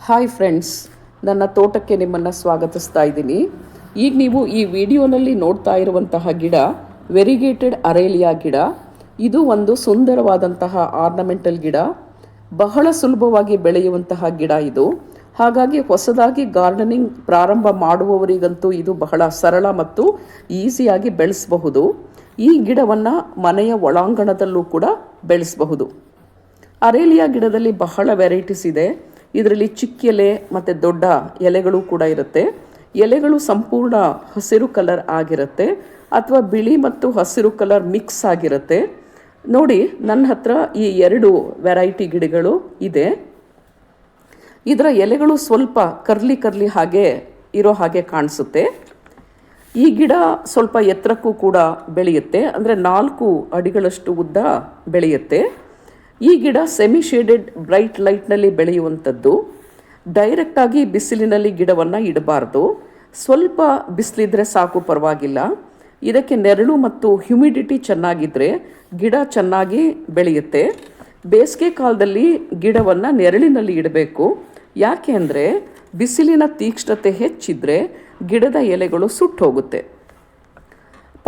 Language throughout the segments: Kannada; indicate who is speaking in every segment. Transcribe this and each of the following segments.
Speaker 1: ಹಾಯ್ ಫ್ರೆಂಡ್ಸ್ ನನ್ನ ತೋಟಕ್ಕೆ ನಿಮ್ಮನ್ನು ಸ್ವಾಗತಿಸ್ತಾ ಇದ್ದೀನಿ. ಈಗ ನೀವು ಈ ವಿಡಿಯೋನಲ್ಲಿ ನೋಡ್ತಾ ಇರುವಂತಹ ಗಿಡ ವೆರಿಗೇಟೆಡ್ ಅರೇಲಿಯಾ ಗಿಡ. ಇದು ಒಂದು ಸುಂದರವಾದಂತಹ ಆರ್ನಮೆಂಟಲ್ ಗಿಡ. ಬಹಳ ಸುಲಭವಾಗಿ ಬೆಳೆಯುವಂತಹ ಗಿಡ ಇದು. ಹಾಗಾಗಿ ಹೊಸದಾಗಿ ಗಾರ್ಡನಿಂಗ್ ಪ್ರಾರಂಭ ಮಾಡುವವರಿಗಂತೂ ಇದು ಬಹಳ ಸರಳ ಮತ್ತು ಈಸಿಯಾಗಿ ಬೆಳೆಸಬಹುದು. ಈ ಗಿಡವನ್ನು ಮನೆಯ ಒಳಾಂಗಣದಲ್ಲೂ ಕೂಡ ಬೆಳೆಸಬಹುದು. ಅರೇಲಿಯಾ ಗಿಡದಲ್ಲಿ ಬಹಳ ವೆರೈಟೀಸ್ ಇದೆ. ಇದರಲ್ಲಿ ಚಿಕ್ಕ ಎಲೆ ಮತ್ತು ದೊಡ್ಡ ಎಲೆಗಳು ಕೂಡ ಇರುತ್ತೆ. ಎಲೆಗಳು ಸಂಪೂರ್ಣ ಹಸಿರು ಕಲರ್ ಆಗಿರುತ್ತೆ ಅಥವಾ ಬಿಳಿ ಮತ್ತು ಹಸಿರು ಕಲರ್ ಮಿಕ್ಸ್ ಆಗಿರುತ್ತೆ. ನೋಡಿ, ನನ್ನ ಹತ್ರ ಈ ಎರಡು ವೆರೈಟಿ ಗಿಡಗಳು ಇದೆ. ಇದರ ಎಲೆಗಳು ಸ್ವಲ್ಪ ಕರ್ಲಿ ಕರ್ಲಿ ಹಾಗೆ ಇರೋ ಹಾಗೆ ಕಾಣಿಸುತ್ತೆ. ಈ ಗಿಡ ಸ್ವಲ್ಪ ಎತ್ತರಕ್ಕೂ ಕೂಡ ಬೆಳೆಯುತ್ತೆ. ಅಂದರೆ ನಾಲ್ಕು ಅಡಿಗಳಷ್ಟು ಉದ್ದ ಬೆಳೆಯುತ್ತೆ. ಈ ಗಿಡ ಸೆಮಿ ಶೇಡೆಡ್ ಬ್ರೈಟ್ ಲೈಟ್ನಲ್ಲಿ ಬೆಳೆಯುವಂಥದ್ದು. ಡೈರೆಕ್ಟಾಗಿ ಬಿಸಿಲಿನಲ್ಲಿ ಗಿಡವನ್ನು ಇಡಬಾರ್ದು. ಸ್ವಲ್ಪ ಬಿಸಿಲಿದ್ರೆ ಸಾಕು, ಪರವಾಗಿಲ್ಲ. ಇದಕ್ಕೆ ನೆರಳು ಮತ್ತು ಹ್ಯುಮಿಡಿಟಿ ಚೆನ್ನಾಗಿದ್ದರೆ ಗಿಡ ಚೆನ್ನಾಗಿ ಬೆಳೆಯುತ್ತೆ. ಬೇಸಿಗೆ ಕಾಲದಲ್ಲಿ ಗಿಡವನ್ನು ನೆರಳಿನಲ್ಲಿ ಇಡಬೇಕು. ಯಾಕೆ ಅಂದರೆ ಬಿಸಿಲಿನ ತೀಕ್ಷ್ಣತೆ ಹೆಚ್ಚಿದ್ರೆ ಗಿಡದ ಎಲೆಗಳು ಸುಟ್ಟು ಹೋಗುತ್ತೆ.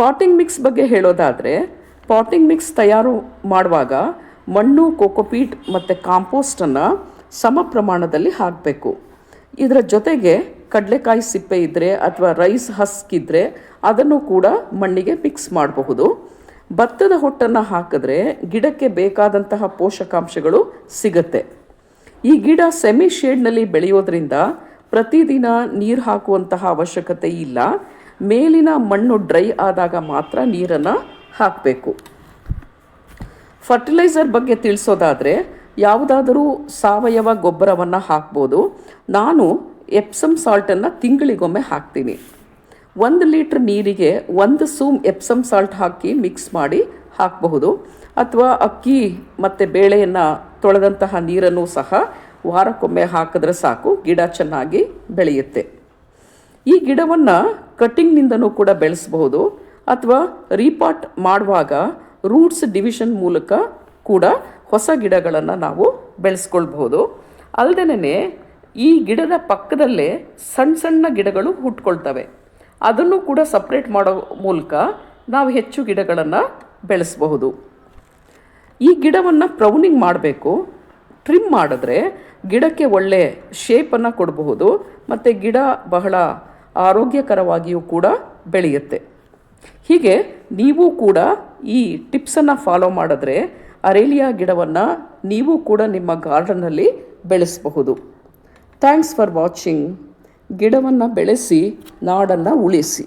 Speaker 1: ಪಾಟಿಂಗ್ ಮಿಕ್ಸ್ ಬಗ್ಗೆ ಹೇಳೋದಾದರೆ ಪಾಟಿಂಗ್ ಮಿಕ್ಸ್ ತಯಾರು ಮಾಡುವಾಗ ಮಣ್ಣು, ಕೋಕೋಪೀಟ್ ಮತ್ತು ಕಾಂಪೋಸ್ಟನ್ನು ಸಮ ಪ್ರಮಾಣದಲ್ಲಿ ಹಾಕಬೇಕು. ಇದರ ಜೊತೆಗೆ ಕಡಲೆಕಾಯಿ ಸಿಪ್ಪೆ ಇದ್ದರೆ ಅಥವಾ ರೈಸ್ ಹಸ್ಕ್ ಅದನ್ನು ಕೂಡ ಮಣ್ಣಿಗೆ ಮಿಕ್ಸ್ ಮಾಡಬಹುದು. ಭತ್ತದ ಹೊಟ್ಟನ್ನು ಹಾಕಿದ್ರೆ ಗಿಡಕ್ಕೆ ಬೇಕಾದಂತಹ ಪೋಷಕಾಂಶಗಳು ಸಿಗುತ್ತೆ. ಈ ಗಿಡ ಸೆಮಿ ಶೇಡ್ನಲ್ಲಿ ಬೆಳೆಯೋದ್ರಿಂದ ಪ್ರತಿದಿನ ನೀರು ಹಾಕುವಂತಹ ಅವಶ್ಯಕತೆ ಇಲ್ಲ. ಮೇಲಿನ ಮಣ್ಣು ಡ್ರೈ ಆದಾಗ ಮಾತ್ರ ನೀರನ್ನು ಹಾಕಬೇಕು. ಫರ್ಟಿಲೈಸರ್ ಬಗ್ಗೆ ತಿಳಿಸೋದಾದರೆ ಯಾವುದಾದರೂ ಸಾವಯವ ಗೊಬ್ಬರವನ್ನು ಹಾಕ್ಬೋದು. ನಾನು ಎಪ್ಸಮ್ ಸಾಲ್ಟನ್ನು ತಿಂಗಳಿಗೊಮ್ಮೆ ಹಾಕ್ತೀನಿ. ಒಂದು ಲೀಟ್ರ್ ನೀರಿಗೆ ಒಂದು ಸೂಮ್ ಎಪ್ಸಮ್ ಸಾಲ್ಟ್ ಹಾಕಿ ಮಿಕ್ಸ್ ಮಾಡಿ ಹಾಕಬಹುದು. ಅಥವಾ ಅಕ್ಕಿ ಮತ್ತು ಬೇಳೆಯನ್ನು ತೊಳೆದಂತಹ ನೀರನ್ನು ಸಹ ವಾರಕ್ಕೊಮ್ಮೆ ಹಾಕಿದ್ರೆ ಸಾಕು, ಗಿಡ ಚೆನ್ನಾಗಿ ಬೆಳೆಯುತ್ತೆ. ಈ ಗಿಡವನ್ನು ಕಟ್ಟಿಂಗ್ನಿಂದನೂ ಕೂಡ ಬೆಳೆಸಬಹುದು. ಅಥವಾ ರೀಪಾಟ್ ಮಾಡುವಾಗ ರೂಟ್ಸ್ ಡಿವಿಷನ್ ಮೂಲಕ ಕೂಡ ಹೊಸ ಗಿಡಗಳನ್ನು ನಾವು ಬೆಳೆಸ್ಕೊಳ್ಬಹುದು. ಅಲ್ಲದೇ ಈ ಗಿಡದ ಪಕ್ಕದಲ್ಲೇ ಸಣ್ಣ ಸಣ್ಣ ಗಿಡಗಳು ಹುಟ್ಕೊಳ್ತವೆ. ಅದನ್ನು ಕೂಡ ಸಪ್ರೇಟ್ ಮಾಡೋ ಮೂಲಕ ನಾವು ಹೆಚ್ಚು ಗಿಡಗಳನ್ನು ಬೆಳೆಸಬಹುದು. ಈ ಗಿಡವನ್ನು ಪ್ರೌನಿಂಗ್ ಮಾಡಬೇಕು. ಟ್ರಿಮ್ ಮಾಡಿದ್ರೆ ಗಿಡಕ್ಕೆ ಒಳ್ಳೆ ಶೇಪನ್ನು ಕೊಡಬಹುದು. ಮತ್ತು ಗಿಡ ಬಹಳ ಆರೋಗ್ಯಕರವಾಗಿಯೂ ಕೂಡ ಬೆಳೆಯುತ್ತೆ. ಹೀಗೆ ನೀವು ಕೂಡ ಈ ಟಿಪ್ಸನ್ನು ಫಾಲೋ ಮಾಡಿದ್ರೆ ಅರೇಲಿಯಾ ಗಿಡವನ್ನು ನೀವು ಕೂಡ ನಿಮ್ಮ ಗಾರ್ಡನ್ನಲ್ಲಿ ಬೆಳೆಸಬಹುದು. Thanks for watching. ಗಿಡವನ್ನು ಬೆಳೆಸಿ, ನಾಡನ್ನು ಉಳಿಸಿ.